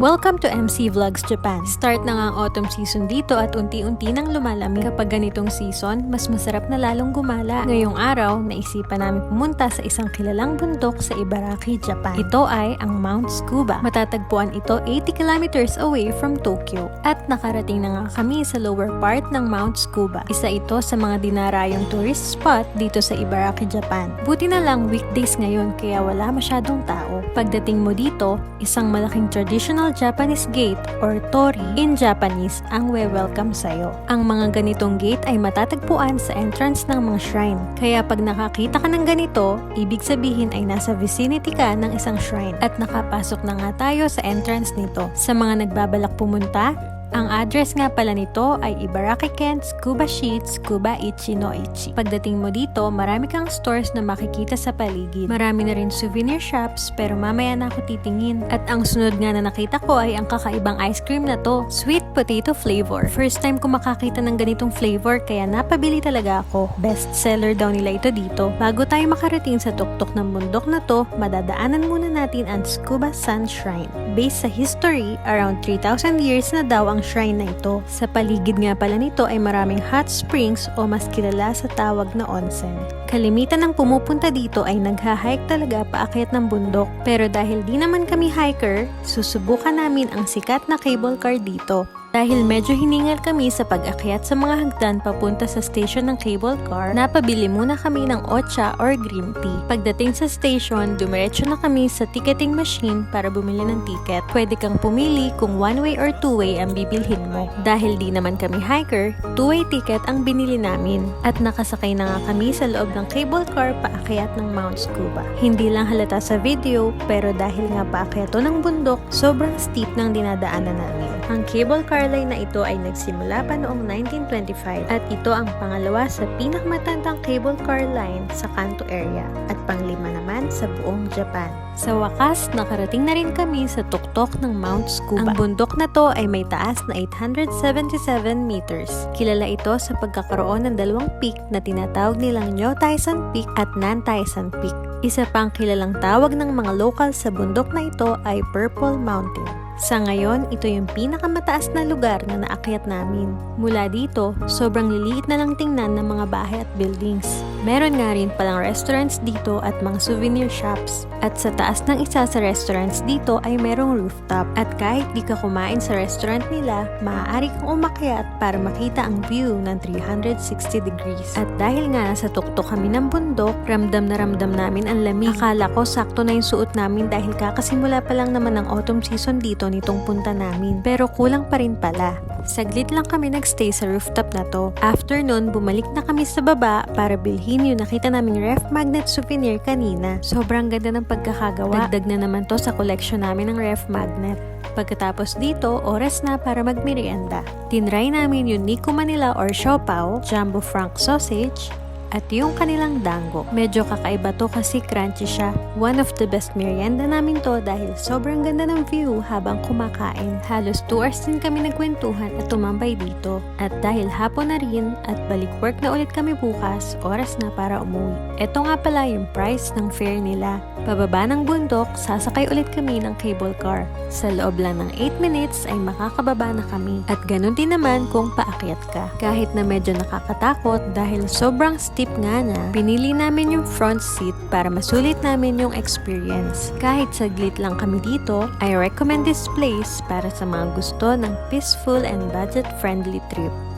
Welcome to MC Vlogs Japan. Start na nga ang autumn season dito at unti-unti nang lumalamig. Kapag ganitong season, mas masarap na lalong gumala. Ngayong araw, naisipan namin pumunta sa isang kilalang bundok sa Ibaraki, Japan. Ito ay ang Mount Tsukuba. Matatagpuan ito 80 kilometers away from Tokyo. At nakarating na nga kami sa lower part ng Mount Tsukuba. Isa ito sa mga dinarayong tourist spot dito sa Ibaraki, Japan. Buti na lang weekdays ngayon kaya wala masyadong tao. Pagdating mo dito, isang malaking traditional Japanese gate or tori in Japanese ang we-welcome sa'yo. Ang mga ganitong gate ay matatagpuan sa entrance ng mga shrine. Kaya pag nakakita ka ng ganito, ibig sabihin ay nasa vicinity ka ng isang shrine at nakapasok na nga tayo sa entrance nito. Sa mga nagbabalak pumunta, ang address nga pala nito ay Ibaraki Kent, Scuba Sheets, Scuba Ichi no Ichi. Pagdating mo dito, marami kang stores na makikita sa paligid. Marami na rin souvenir shops, pero mamaya na ako titingin. At ang sunod nga na nakita ko ay ang kakaibang ice cream na to, sweet potato flavor. First time ko makakita ng ganitong flavor, kaya napabili talaga ako. Best seller daw nila ito dito. Bago tayo makarating sa tuktok ng bundok na to, madadaanan muna natin ang Scuba Sun Shrine. Based sa history, around 3,000 years na daw ang shrine na ito. Sa paligid nga pala nito ay maraming hot springs o mas kilala sa tawag na onsen. Kalimitan ng pumupunta dito ay nagha-hike talaga paakyat ng bundok. Pero dahil di naman kami hiker, susubukan namin ang sikat na cable car dito. Dahil medyo hiningal kami sa pag-akyat sa mga hagdan papunta sa station ng cable car, napabili muna kami ng ocha or green tea. Pagdating sa station, dumiretso na kami sa ticketing machine para bumili ng ticket. Pwede kang pumili kung one way or two way ang bibilhin mo. Dahil di naman kami hiker, two way ticket ang binili namin. At nakasakay na nga kami sa loob ng cable car paakyat ng Mount Scuba. Hindi lang halata sa video, pero dahil nga paakyat to ng bundok, sobrang steep ng dinadaanan namin. Ang cable car line na ito ay nagsimula pa noong 1925 at ito ang pangalawa sa pinakamatandang cable car line sa Kanto area at panglima naman sa buong Japan. Sa wakas, nakarating na rin kami sa tuktok ng Mount Scuba. Ang bundok na to ay may taas na 877 meters. Kilala ito sa pagkakaroon ng dalawang peak na tinatawag nilang Nyo Taisan Peak at Nan Taisan Peak. Isa pang kilalang tawag ng mga lokal sa bundok na ito ay Purple Mountain. Sa ngayon, ito yung pinakamataas na lugar na naakyat namin. Mula dito, sobrang liliit na lang tingnan ng mga bahay at buildings. Meron nga rin palang restaurants dito at mga souvenir shops. At sa taas ng isa sa restaurants dito ay merong rooftop. At kahit di ka kumain sa restaurant nila, maaari kang umakyat para makita ang view ng 360 degrees. At dahil nga nasa tuktok kami ng bundok, ramdam na ramdam namin ang lamig. Akala ko sakto na yung suot namin dahil kakasimula pa lang naman ng autumn season dito nitong punta namin. Pero kulang pa rin pala. Saglit lang kami nagstay sa rooftop na to. After nun, bumalik na kami sa baba para bilhin yung nakita naming ref magnet souvenir kanina. Sobrang ganda ng pagkakagawa. Dagdag na naman to sa collection namin ng ref magnet. Pagkatapos dito, oras na para magmerienda. Tinry namin yung Nico Manila or Siopaw, Jumbo Frank Sausage, at yung kanilang dango. Medyo kakaiba to kasi crunchy siya. One of the best merienda namin to dahil sobrang ganda ng view habang kumakain. Halos 2 hours din kami nagkwentuhan at tumambay dito. At dahil hapon na rin at balik work na ulit kami bukas, oras na para umuwi. Ito nga pala yung price ng fare nila. Pababa ng bundok, sasakay ulit kami ng cable car. Sa loob lang ng 8 minutes ay makakababa na kami. At ganun din naman kung paakyat ka. Kahit na medyo nakakatakot dahil sobrang steep nga na, pinili namin yung front seat para masulit namin yung experience. Kahit saglit lang kami dito, I recommend this place para sa mga gusto ng peaceful and budget-friendly trip.